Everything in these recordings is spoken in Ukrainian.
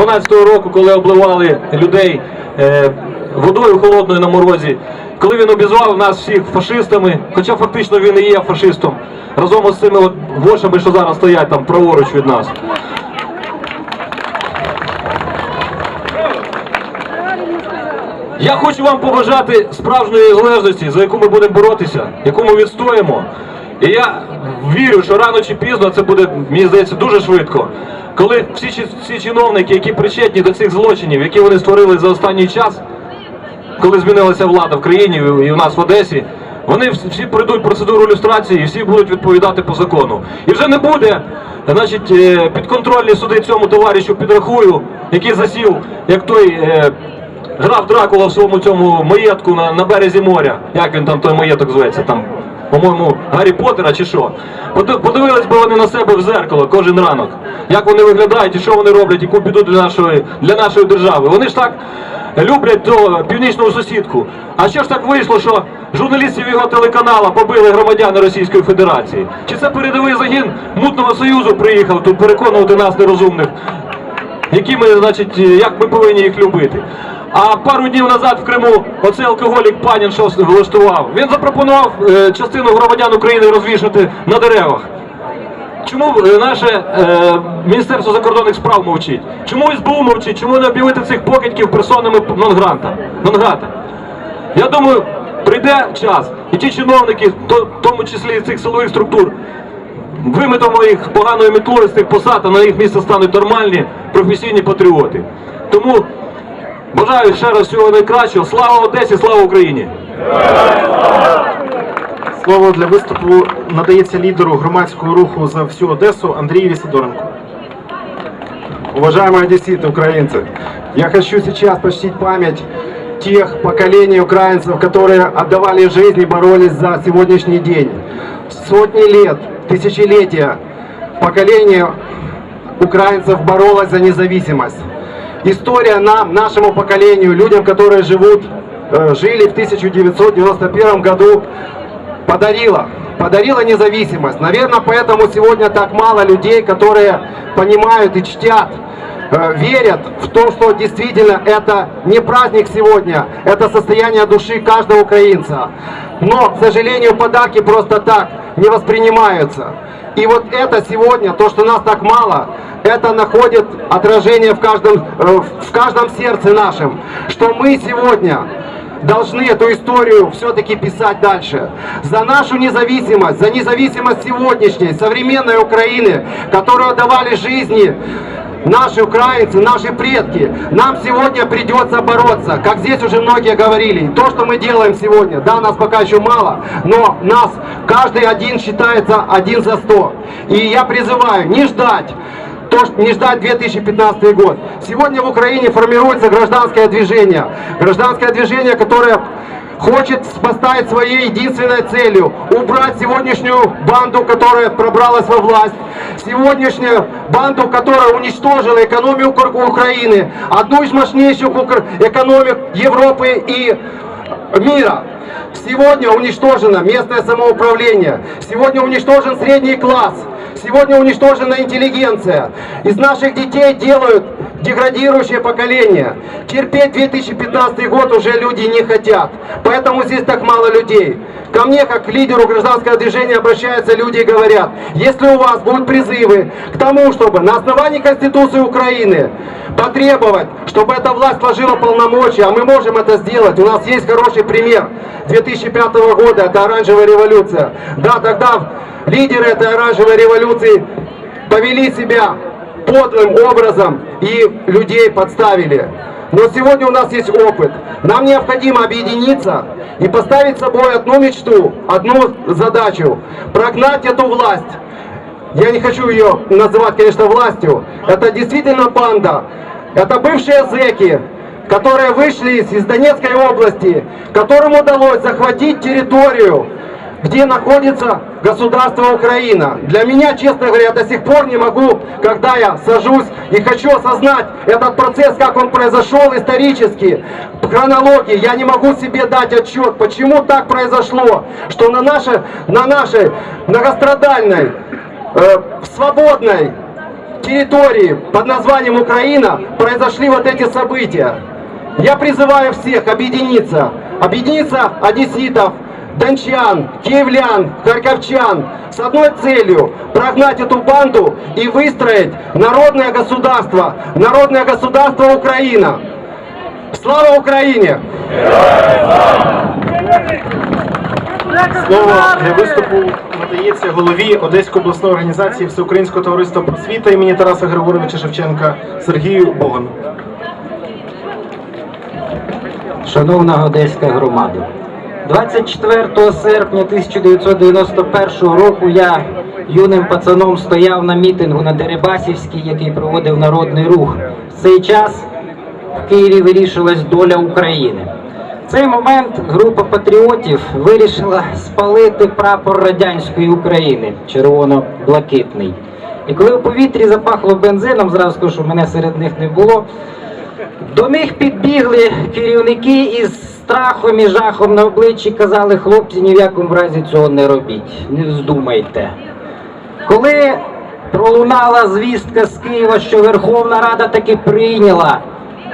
12-го року, коли обливали людей е, водою холодною на морозі, коли він обізвав нас всіх фашистами, хоча фактично він і є фашистом, разом із цими от вошами, що зараз стоять там праворуч від нас. Я хочу вам побажати справжньої залежності, за яку ми будемо боротися, яку ми відстоїмо. І я вірю, що рано чи пізно це буде, мені здається, дуже швидко. Коли всі, всі чиновники, які причетні до цих злочинів, які вони створили за останній час, коли змінилася влада в країні і у нас в Одесі, вони всі пройдуть процедуру люстрації і всі будуть відповідати по закону. І вже не буде, значить, е, підконтрольні суди цьому товаришу підрахую, який засів, як той. е, Граф Дракула в своєму цьому маєтку на, на березі моря. Як він там той маєток зветься? Там, по-моєму, Гаррі Поттера чи що? Поди- Подивились би вони на себе в зеркало кожен ранок. Як вони виглядають і що вони роблять, яку біду для нашої, для нашої держави. Вони ж так люблять ту північну сусідку. А що ж так вийшло, що журналістів його телеканала побили громадяни Російської Федерації? Чи це передовий загін мутного союзу приїхав тут переконувати нас нерозумних? які ми, значить, як ми повинні їх любити. А пару днів назад в Криму оцей алкоголік панін що влаштував. Він запропонував е, частину громадян України розвішати на деревах. Чому е, наше е, Міністерство закордонних справ мовчить? Чому СБУ мовчить? Чому не об'явити цих покидьків персонами нон-гранта? нон-грата? Я думаю, прийде час, і ті чиновники, в тому числі цих силових структур, виметимо їх поганою мітлою з тих посад, а на їх місце стануть нормальні професійні патріоти. Тому бажаю ще раз всього найкращого. Слава Одесі, слава Україні! Слово для виступу надається лідеру громадського руху за всю Одесу Андрієві Сидоренко. Уважаемые одесситы, украинцы, я хочу сейчас почтить память тех поколений украинцев, которые отдавали жизнь и боролись за сегодняшний день. Сотни лет, тысячелетия поколение украинцев боролось за независимость. История нам, нашему поколению, людям, которые живут, э, жили в 1991 году, подарила, подарила независимость. Наверное, поэтому сегодня так мало людей, которые понимают и чтят, э, верят в то, что действительно это не праздник сегодня, это состояние души каждого украинца. Но, к сожалению, подарки просто так не воспринимаются. И вот это сегодня, то, что нас так мало, это находит отражение в каждом, э, в каждом сердце нашем, что мы сегодня должны эту историю все-таки писать дальше. За нашу независимость, за независимость сегодняшней, современной Украины, которую давали жизни наши украинцы, наши предки. Нам сегодня придется бороться, как здесь уже многие говорили. То, что мы делаем сегодня, да, нас пока еще мало, но нас каждый один считается один за сто. И я призываю не ждать то, что не ждать 2015 год. Сегодня в Украине формируется гражданское движение. Гражданское движение, которое хочет поставить своей единственной целью убрать сегодняшнюю банду, которая пробралась во власть, сегодняшнюю банду, которая уничтожила экономику Ук- Украины, одну из мощнейших экономик Европы и мира. Сегодня уничтожено местное самоуправление. Сегодня уничтожен средний класс. Сегодня уничтожена интеллигенция. Из наших детей делают деградирующее поколение. Терпеть 2015 год уже люди не хотят. Поэтому здесь так мало людей. Ко мне, как к лидеру гражданского движения, обращаются люди и говорят, если у вас будут призывы к тому, чтобы на основании Конституции Украины потребовать, чтобы эта власть сложила полномочия, а мы можем это сделать. У нас есть хороший пример 2005 года, это оранжевая революция. Да, тогда лидеры этой оранжевой революции повели себя подлым образом и людей подставили. Но сегодня у нас есть опыт. Нам необходимо объединиться и поставить собой одну мечту, одну задачу. Прогнать эту власть. Я не хочу ее называть, конечно, властью. Это действительно банда. Это бывшие зэки, которые вышли из Донецкой области, которым удалось захватить территорию, где находится государство Украина. Для меня, честно говоря, я до сих пор не могу, когда я сажусь и хочу осознать этот процесс, как он произошел исторически, в хронологии, я не могу себе дать отчет, почему так произошло, что на нашей, на нашей многострадальной, э, свободной территории под названием Украина произошли вот эти события. Я призываю всех объединиться, объединиться одесситов, дончан, киевлян, харьковчан с одной целью – прогнать эту банду и выстроить народное государство, народное государство Украина. Слава Украине! Слово для виступу надається голові Одеської обласної організації Всеукраїнського товариства просвіта імені Тараса Григоровича Шевченка Сергію Богану. Шановна Одеська громада, 24 серпня 1991 року я юним пацаном стояв на мітингу на Дерибасівській, який проводив народний рух. В цей час в Києві вирішилась доля України. В цей момент група патріотів вирішила спалити прапор радянської України червоно-блакитний. І коли у повітрі запахло бензином, зразу скажу, що мене серед них не було. До них підбігли керівники із страхом і жахом на обличчі казали, хлопці, ні в якому разі цього не робіть, не вздумайте. Коли пролунала звістка з Києва, що Верховна Рада таки прийняла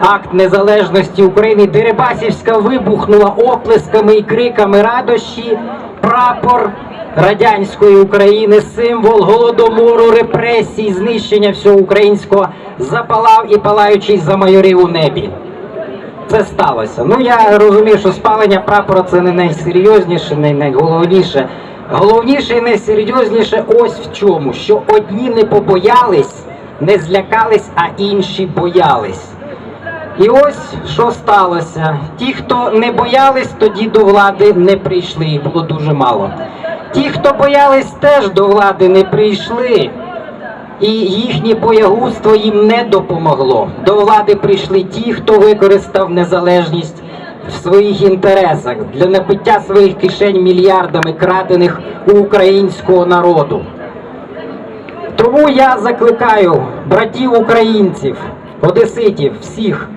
акт незалежності України, Дерибасівська вибухнула оплесками і криками радощі, прапор радянської України, символ голодомору, репресій, знищення всього українського, запалав і палаючий замайорів у небі. Це сталося. Ну я розумію, що спалення прапора це не найсерйозніше, не найголовніше. Головніше і найсерйозніше ось в чому, що одні не побоялись, не злякались, а інші боялись. І ось що сталося. Ті, хто не боялись, тоді до влади не прийшли, їх було дуже мало. Ті, хто боялись, теж до влади не прийшли. І їхнє боягузтво їм не допомогло. До влади прийшли ті, хто використав незалежність в своїх інтересах для набиття своїх кишень мільярдами крадених у українського народу. Тому я закликаю братів українців, одеситів, всіх,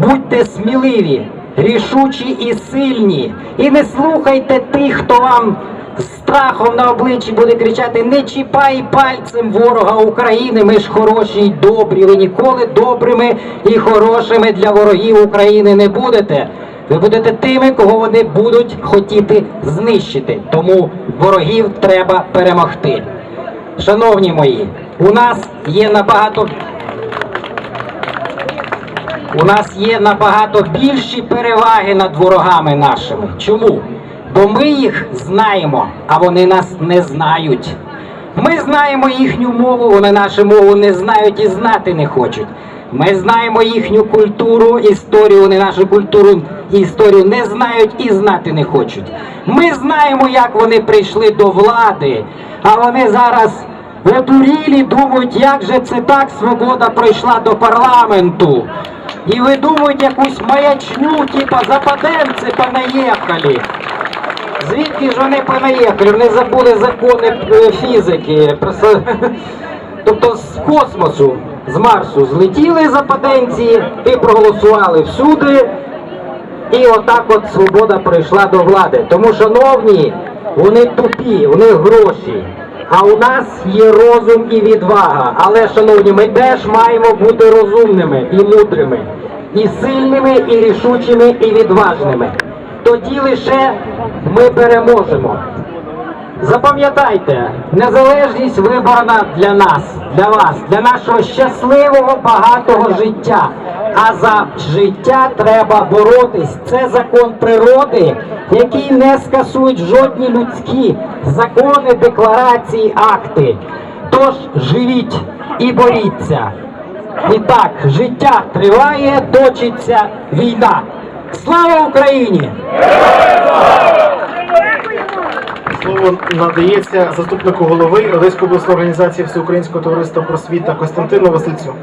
будьте сміливі, рішучі і сильні, і не слухайте тих, хто вам страхом на обличчі буде кричати: не чіпай пальцем ворога України, ми ж хороші й добрі. Ви ніколи добрими і хорошими для ворогів України не будете. Ви будете тими, кого вони будуть хотіти знищити. Тому ворогів треба перемогти. Шановні мої, у нас є набагато у нас є набагато більші переваги над ворогами нашими. Чому? Бо ми їх знаємо, а вони нас не знають. Ми знаємо їхню мову, вони нашу мову не знають і знати не хочуть. Ми знаємо їхню культуру, історію, вони нашу культуру і історію не знають і знати не хочуть. Ми знаємо, як вони прийшли до влади, а вони зараз одурілі думають, як же це так свобода пройшла до парламенту. І видумують якусь маячню, типа западенці понаїхали. Звідки ж вони понаїхали? Вони забули закони е, фізики. Тобто з космосу, з Марсу злетіли западенці і проголосували всюди. І отак от свобода прийшла до влади. Тому, шановні, вони тупі, них гроші. А у нас є розум і відвага. Але, шановні, ми теж маємо бути розумними і мудрими, і сильними, і рішучими, і відважними. Тоді лише ми переможемо. Запам'ятайте, незалежність вибрана для нас, для вас, для нашого щасливого багатого життя. А за життя треба боротись. Це закон природи, який не скасують жодні людські закони, декларації, акти. Тож живіть і боріться. І так, життя триває, точиться війна. Слава Україні! Слово надається заступнику голови Одеської обласної організації Всеукраїнського товариства просвіта Костянтину Васильцю.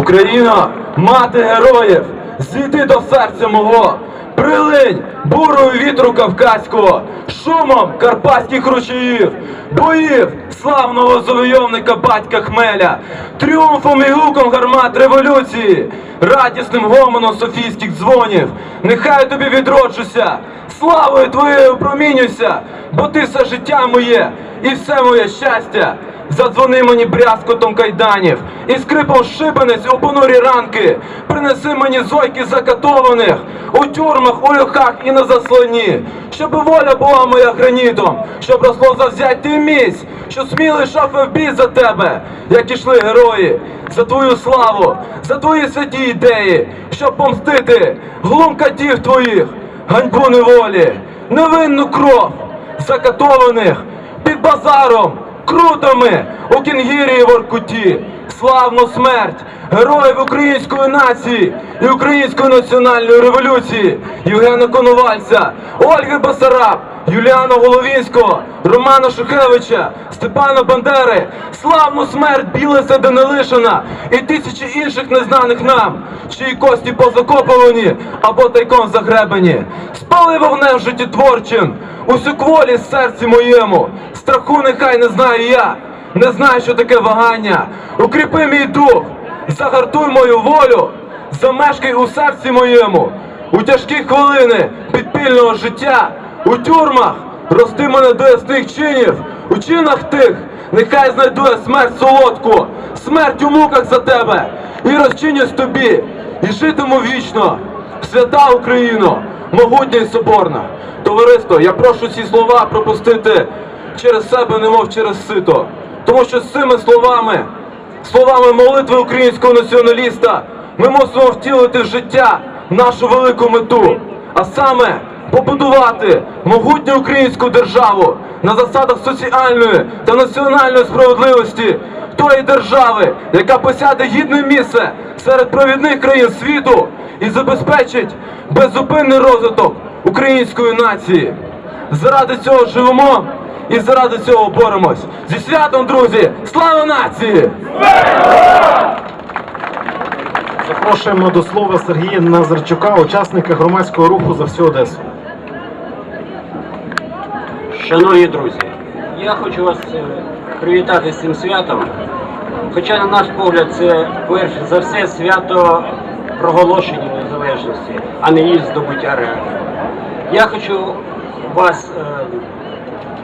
Україна, мати героїв, зійди до серця мого, прилинь бурою вітру кавказького, шумом карпатських ручаїв, боїв славного завойовника батька Хмеля, тріумфом і гуком гармат революції, радісним гомоном софійських дзвонів. Нехай тобі відроджуся, славою твоєю промінюся, бо ти все життя моє і все моє щастя. Задзвони мені брязкотом кайданів і скрипом шибениць у понурі ранки. Принеси мені зойки закатованих у тюрмах, у льохах і на заслоні, щоб воля була моя гранітом, щоб росло завзяття міць, що смілий шафи в бій за тебе, як ішли герої, за твою славу, за твої святі ідеї, щоб помстити глум катів твоїх, ганьбу неволі, невинну кров закатованих під базаром крутами у Кінгірі і Воркуті. Славну смерть! Героїв української нації і української національної революції! Євгена Коновальця, Ольги Басараб, Юліана Головінського, Романа Шухевича, Степана Бандери, славну смерть Білеса Данилишина і тисячі інших незнаних нам, чиї кості позакопувані або тайком загребені. Спали вогнем життєтворчим, усю кволі серці моєму, страху нехай не знаю я, не знаю, що таке вагання. Укріпи мій дух, загартуй мою волю, замешкай у серці моєму, у тяжкі хвилини підпільного життя, у тюрмах рости мене до ясних чинів, у чинах тих, нехай знайду я смерть солодку, смерть у муках за тебе, і розчинюсь тобі, і житиму вічно. Свята Україно, могутня і соборна. Товариство, я прошу ці слова пропустити через себе, немов через сито. Тому що з цими словами, словами молитви українського націоналіста, ми мусимо втілити в життя нашу велику мету, а саме побудувати могутню українську державу на засадах соціальної та національної справедливості тої держави, яка посяде гідне місце серед провідних країн світу і забезпечить беззупинний розвиток української нації. Заради цього живемо і заради цього боремось. Зі святом, друзі! Слава нації! Запрошуємо до слова Сергія Назарчука, учасника громадського руху за всю Одесу. Шановні друзі, я хочу вас е, привітати з цим святом. Хоча, на наш погляд, це перш за все свято проголошення незалежності, а не її здобуття реально. Я хочу вас е,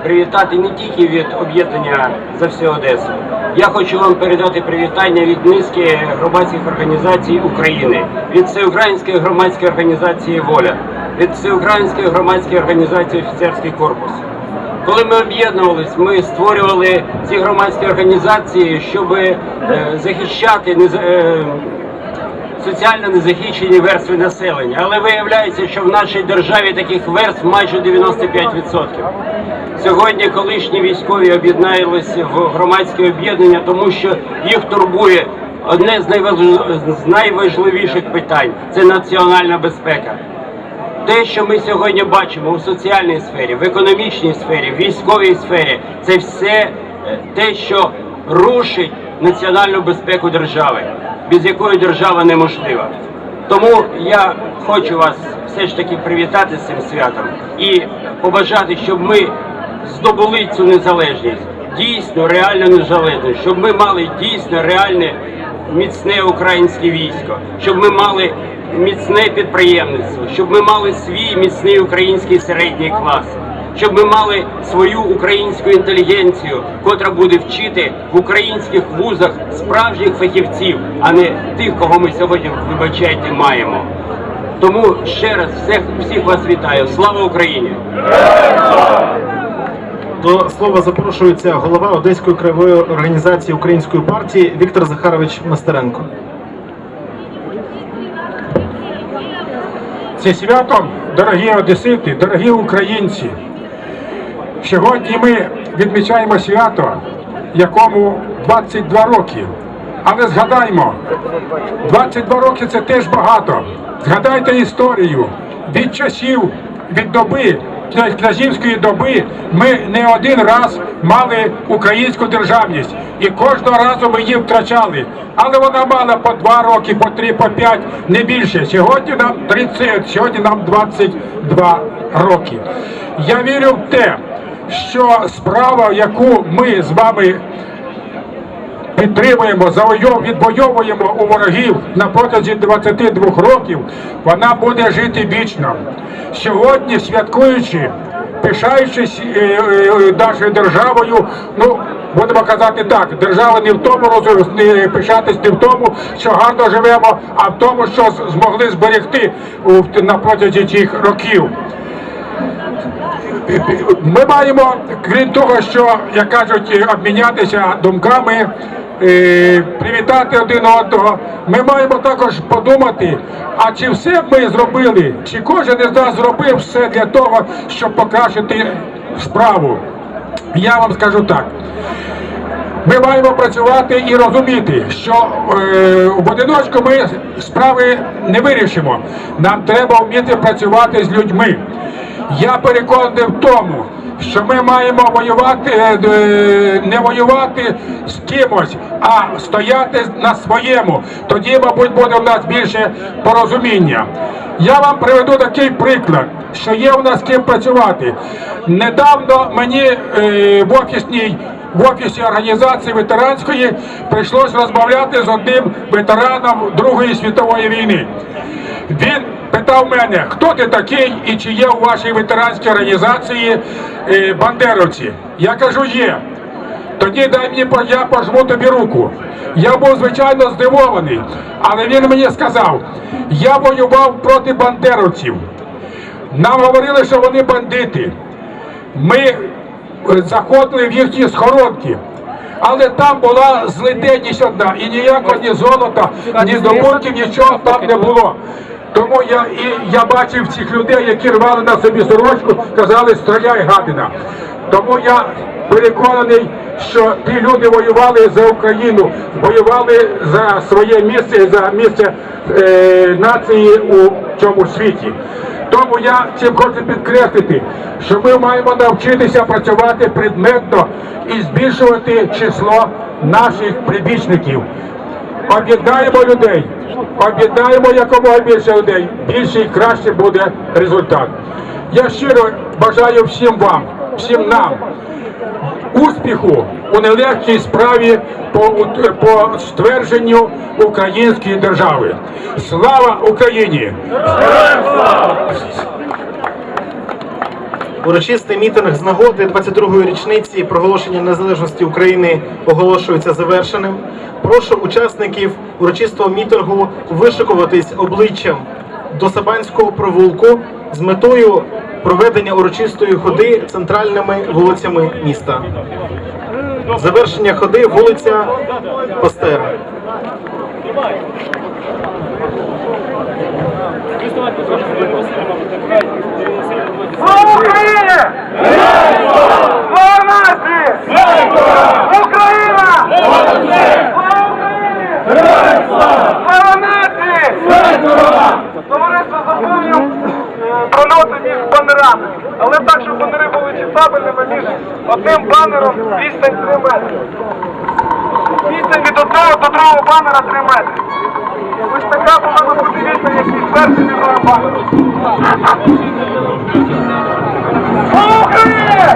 привітати не тільки від об'єднання за всю Одесу. Я хочу вам передати привітання від низки громадських організацій України, від Всеукраїнської громадської організації Воля, від Всеукраїнської громадської організації Офіцерський корпус. Коли ми об'єднувались, ми створювали ці громадські організації, щоб е, захищати е, соціально незахищені верстви населення. Але виявляється, що в нашій державі таких верств майже 95%. Сьогодні колишні військові об'єдналися в громадське об'єднання, тому що їх турбує одне з найваж- з найважливіших питань це національна безпека. Те, що ми сьогодні бачимо у соціальній сфері, в економічній сфері, в військовій сфері, це все е, те, що рушить національну безпеку держави, без якої держава неможлива. Тому я хочу вас все ж таки привітати з цим святом і побажати, щоб ми здобули цю незалежність, дійсно реальну незалежність, щоб ми мали дійсно реальне міцне українське військо, щоб ми мали міцне підприємництво, щоб ми мали свій міцний український середній клас, щоб ми мали свою українську інтелігенцію, котра буде вчити в українських вузах справжніх фахівців, а не тих, кого ми сьогодні, вибачайте, маємо. Тому ще раз всіх, всіх вас вітаю. Слава Україні! До слова запрошується голова Одеської краєвої організації Української партії Віктор Захарович Мастеренко. Це свято, дорогі одесити, дорогі українці. Сьогодні ми відмічаємо свято, якому 22 роки. Але згадаймо, 22 роки це теж багато. Згадайте історію. Від часів, від доби, князівської доби ми не один раз мали українську державність. І кожного разу ми її втрачали. Але вона мала по 2 роки, по 3, по 5, не більше. Сьогодні нам 30, сьогодні нам 22 роки. Я вірю в те, що справа, яку ми з вами підтримуємо, відвоюємо у ворогів на протязі 22 років, вона буде жити вічно. Сьогодні, святкуючи, пишаючись е, е, нашою державою, ну будемо казати так, держава не в тому не пишатись не в тому, що гарно живемо, а в тому, що змогли зберегти на протязі цих років. Ми маємо, крім того, що, як кажуть, обмінятися думками, е, привітати один одного. Ми маємо також подумати, а чи все ми зробили, чи кожен із нас зробив все для того, щоб покращити справу. Я вам скажу так. Ми маємо працювати і розуміти, що е, в одиночку ми справи не вирішимо. Нам треба вміти працювати з людьми. Я переконаний в тому, що ми маємо воювати, е, е, не воювати з кимось, а стояти на своєму. Тоді, мабуть, буде в нас більше порозуміння. Я вам приведу такий приклад, що є у нас з ким працювати. Недавно мені е, в офісній в офісі організації ветеранської прийшлось розмовляти з одним ветераном Другої світової війни. Він питав мене, хто ти такий і чи є у вашій ветеранській організації е, бандеровці. Я кажу, є. Тоді дай мені я пожму тобі руку. Я був звичайно здивований, але він мені сказав: я воював проти бандеровців. Нам говорили, що вони бандити. Ми е, заходили в їхні схоронки. Але там була злиденність одна, і ніякого ні золота, ні здобутків, нічого там не було. Тому я і я бачив цих людей, які рвали на собі сорочку, казали, стріляй гадина. Тому я переконаний, що ті люди воювали за Україну, воювали за своє місце, за місце е, нації у цьому світі. Тому я цим хочу підкреслити, що ми маємо навчитися працювати предметно і збільшувати число наших прибічників. Об'єднаємо людей, об'єднаємо якомога більше людей, більше і краще буде результат. Я щиро бажаю всім вам, всім нам успіху у нелегкій справі по, по ствердженню української держави. Слава Україні! Урочистий мітинг з нагоди 22-ї річниці проголошення незалежності України оголошується завершеним. Прошу учасників урочистого мітингу вишикуватись обличчям до Сабанського провулку з метою проведення урочистої ходи центральними вулицями міста. Завершення ходи вулиця Пастера. Товариство Але так, щоб банери були читабельними між одним банером відстань 3 метри. Відстань від одного до другого банера 3 метри. Ось така повинна бути відстань, як між першим і другим банером.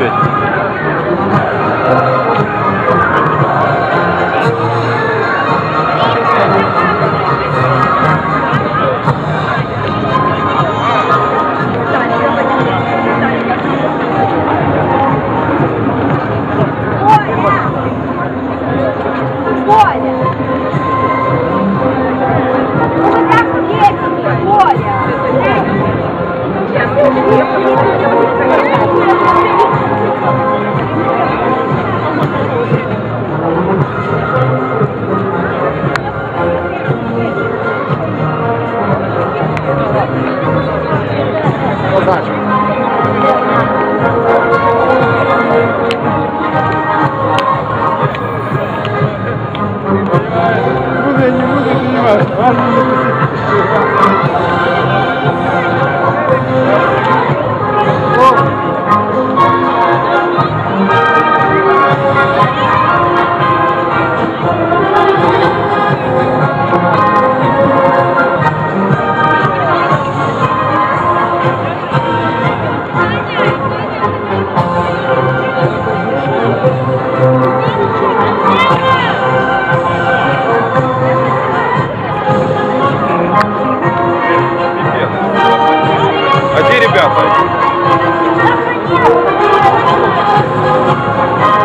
对。Thank you.